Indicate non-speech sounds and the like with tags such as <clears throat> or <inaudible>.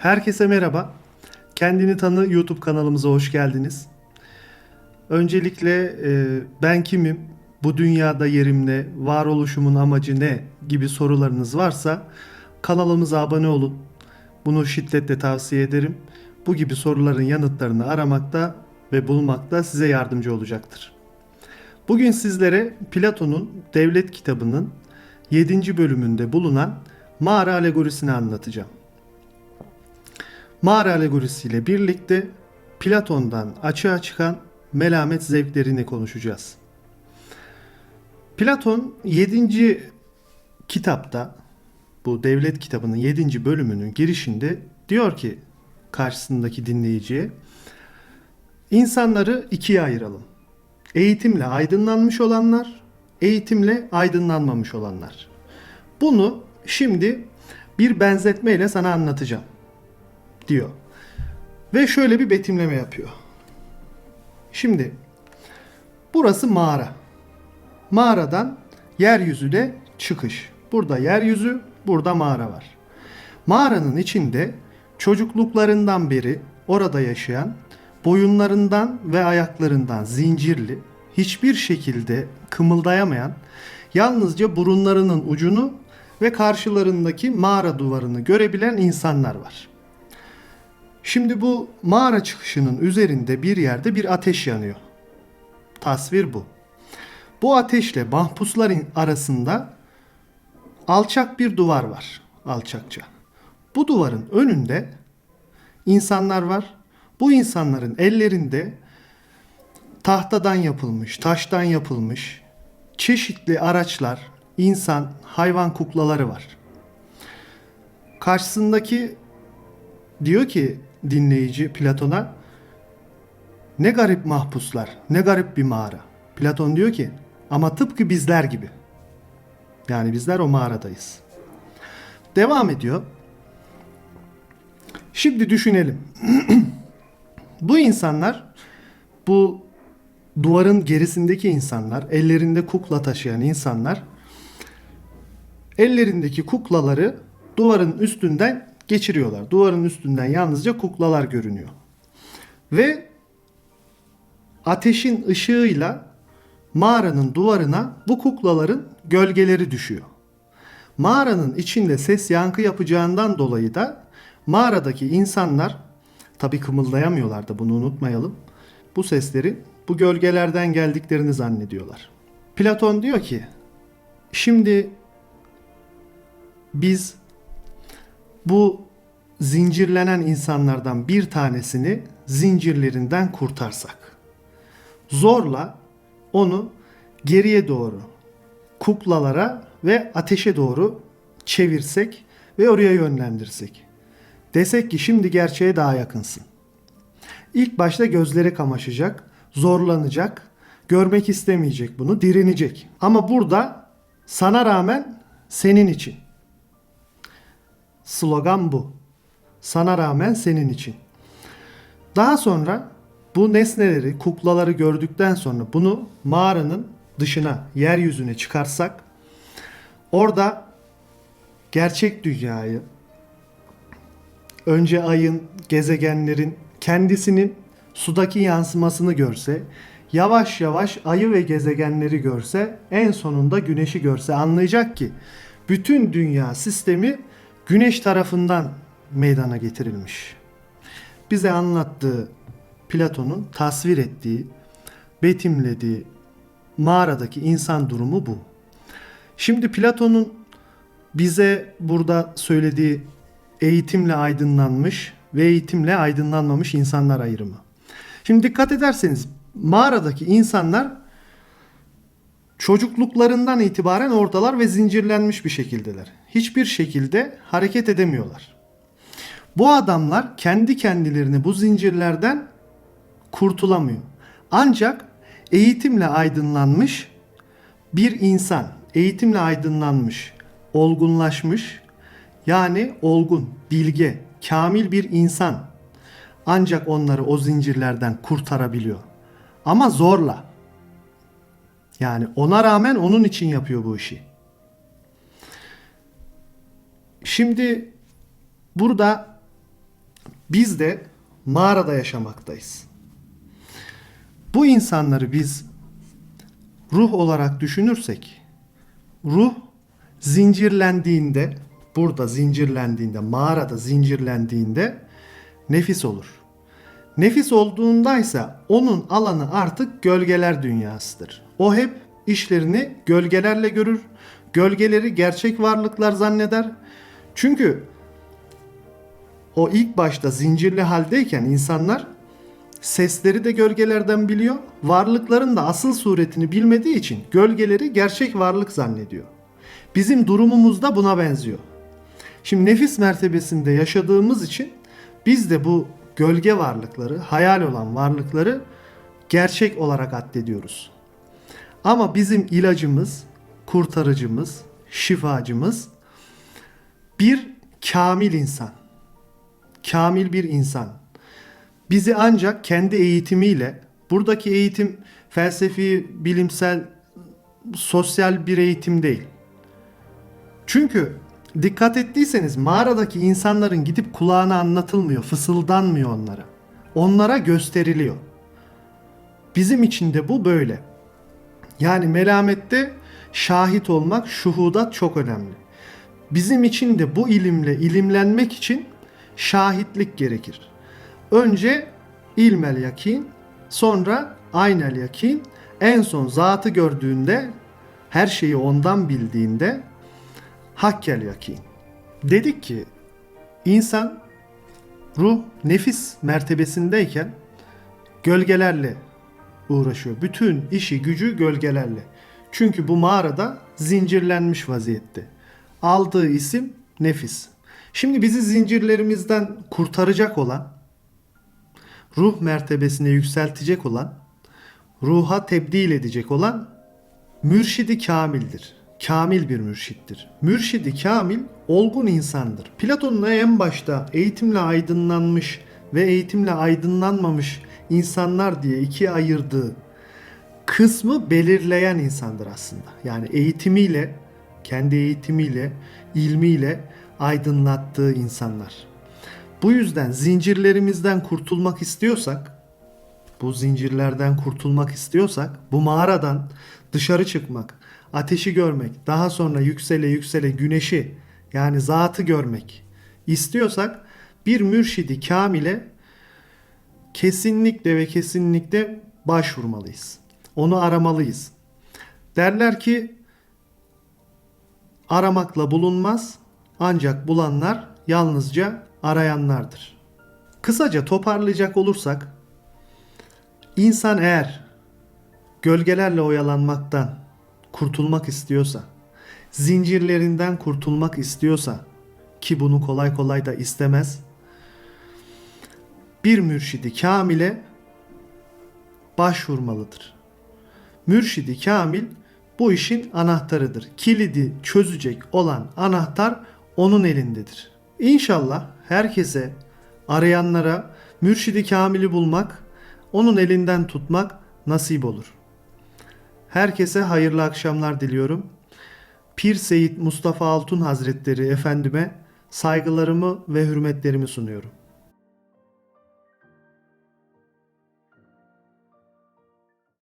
Herkese merhaba. Kendini Tanı YouTube kanalımıza hoş geldiniz. Öncelikle e, ben kimim, bu dünyada yerim ne, varoluşumun amacı ne gibi sorularınız varsa kanalımıza abone olun. Bunu şiddetle tavsiye ederim. Bu gibi soruların yanıtlarını aramakta ve bulmakta size yardımcı olacaktır. Bugün sizlere Platon'un Devlet kitabının 7. bölümünde bulunan mağara alegorisini anlatacağım. Mağara alegorisiyle birlikte Platon'dan açığa çıkan melamet zevklerini konuşacağız. Platon 7. kitapta bu devlet kitabının 7. bölümünün girişinde diyor ki karşısındaki dinleyiciye insanları ikiye ayıralım. Eğitimle aydınlanmış olanlar, eğitimle aydınlanmamış olanlar. Bunu şimdi bir benzetmeyle sana anlatacağım diyor. Ve şöyle bir betimleme yapıyor. Şimdi burası mağara. Mağaradan yeryüzüne çıkış. Burada yeryüzü, burada mağara var. Mağaranın içinde çocukluklarından beri orada yaşayan, boyunlarından ve ayaklarından zincirli, hiçbir şekilde kımıldayamayan, yalnızca burunlarının ucunu ve karşılarındaki mağara duvarını görebilen insanlar var. Şimdi bu mağara çıkışının üzerinde bir yerde bir ateş yanıyor. Tasvir bu. Bu ateşle mahpusların arasında alçak bir duvar var. Alçakça. Bu duvarın önünde insanlar var. Bu insanların ellerinde tahtadan yapılmış, taştan yapılmış çeşitli araçlar, insan, hayvan kuklaları var. Karşısındaki diyor ki dinleyici Platon'a ne garip mahpuslar, ne garip bir mağara. Platon diyor ki ama tıpkı bizler gibi. Yani bizler o mağaradayız. Devam ediyor. Şimdi düşünelim. <clears throat> bu insanlar bu duvarın gerisindeki insanlar, ellerinde kukla taşıyan insanlar ellerindeki kuklaları duvarın üstünden geçiriyorlar. Duvarın üstünden yalnızca kuklalar görünüyor. Ve ateşin ışığıyla mağaranın duvarına bu kuklaların gölgeleri düşüyor. Mağaranın içinde ses yankı yapacağından dolayı da mağaradaki insanlar tabi kımıldayamıyorlar da bunu unutmayalım. Bu sesleri bu gölgelerden geldiklerini zannediyorlar. Platon diyor ki şimdi biz bu zincirlenen insanlardan bir tanesini zincirlerinden kurtarsak. Zorla onu geriye doğru kuklalara ve ateşe doğru çevirsek ve oraya yönlendirsek. Desek ki şimdi gerçeğe daha yakınsın. İlk başta gözleri kamaşacak, zorlanacak, görmek istemeyecek bunu, direnecek. Ama burada sana rağmen senin için. Slogan bu. Sana rağmen senin için. Daha sonra bu nesneleri, kuklaları gördükten sonra bunu mağaranın dışına, yeryüzüne çıkarsak orada gerçek dünyayı önce ayın, gezegenlerin kendisinin sudaki yansımasını görse, yavaş yavaş ayı ve gezegenleri görse, en sonunda güneşi görse anlayacak ki bütün dünya sistemi güneş tarafından meydana getirilmiş. Bize anlattığı Platon'un tasvir ettiği, betimlediği mağaradaki insan durumu bu. Şimdi Platon'un bize burada söylediği eğitimle aydınlanmış ve eğitimle aydınlanmamış insanlar ayrımı. Şimdi dikkat ederseniz mağaradaki insanlar çocukluklarından itibaren oradalar ve zincirlenmiş bir şekildeler. Hiçbir şekilde hareket edemiyorlar. Bu adamlar kendi kendilerini bu zincirlerden kurtulamıyor. Ancak eğitimle aydınlanmış bir insan, eğitimle aydınlanmış, olgunlaşmış, yani olgun, bilge, kamil bir insan ancak onları o zincirlerden kurtarabiliyor. Ama zorla. Yani ona rağmen onun için yapıyor bu işi. Şimdi burada Biz de mağarada yaşamaktayız. Bu insanları biz ruh olarak düşünürsek ruh zincirlendiğinde burada zincirlendiğinde mağarada zincirlendiğinde nefis olur. Nefis olduğundaysa onun alanı artık gölgeler dünyasıdır. O hep işlerini gölgelerle görür. Gölgeleri gerçek varlıklar zanneder. Çünkü o ilk başta zincirli haldeyken insanlar sesleri de gölgelerden biliyor. Varlıkların da asıl suretini bilmediği için gölgeleri gerçek varlık zannediyor. Bizim durumumuz da buna benziyor. Şimdi nefis mertebesinde yaşadığımız için biz de bu gölge varlıkları, hayal olan varlıkları gerçek olarak addediyoruz. Ama bizim ilacımız, kurtarıcımız, şifacımız bir kamil insan. Kamil bir insan. Bizi ancak kendi eğitimiyle, buradaki eğitim felsefi, bilimsel, sosyal bir eğitim değil. Çünkü dikkat ettiyseniz mağaradaki insanların gidip kulağına anlatılmıyor, fısıldanmıyor onlara. Onlara gösteriliyor. Bizim için de bu böyle. Yani melamette şahit olmak, şuhudat çok önemli. Bizim için de bu ilimle ilimlenmek için şahitlik gerekir. Önce ilmel yakin, sonra aynel yakin, en son zatı gördüğünde, her şeyi ondan bildiğinde hakkel yakin. Dedik ki insan ruh nefis mertebesindeyken gölgelerle uğraşıyor. Bütün işi gücü gölgelerle. Çünkü bu mağarada zincirlenmiş vaziyette. Aldığı isim nefis. Şimdi bizi zincirlerimizden kurtaracak olan, ruh mertebesine yükseltecek olan, ruha tebdil edecek olan mürşidi kamildir. Kamil bir mürşittir. Mürşidi kamil olgun insandır. Platon'un en başta eğitimle aydınlanmış ve eğitimle aydınlanmamış insanlar diye ikiye ayırdığı kısmı belirleyen insandır aslında. Yani eğitimiyle, kendi eğitimiyle, ilmiyle aydınlattığı insanlar. Bu yüzden zincirlerimizden kurtulmak istiyorsak, bu zincirlerden kurtulmak istiyorsak, bu mağaradan dışarı çıkmak, ateşi görmek, daha sonra yüksele yüksele güneşi yani zatı görmek istiyorsak bir mürşidi kamile kesinlikle ve kesinlikle başvurmalıyız. Onu aramalıyız. Derler ki aramakla bulunmaz ancak bulanlar yalnızca arayanlardır. Kısaca toparlayacak olursak insan eğer gölgelerle oyalanmaktan kurtulmak istiyorsa, zincirlerinden kurtulmak istiyorsa ki bunu kolay kolay da istemez. Bir mürşidi kamile başvurmalıdır. Mürşidi kamil bu işin anahtarıdır. Kilidi çözecek olan anahtar onun elindedir. İnşallah herkese arayanlara mürşidi kamili bulmak, onun elinden tutmak nasip olur. Herkese hayırlı akşamlar diliyorum. Pir Seyit Mustafa Altun Hazretleri Efendime saygılarımı ve hürmetlerimi sunuyorum.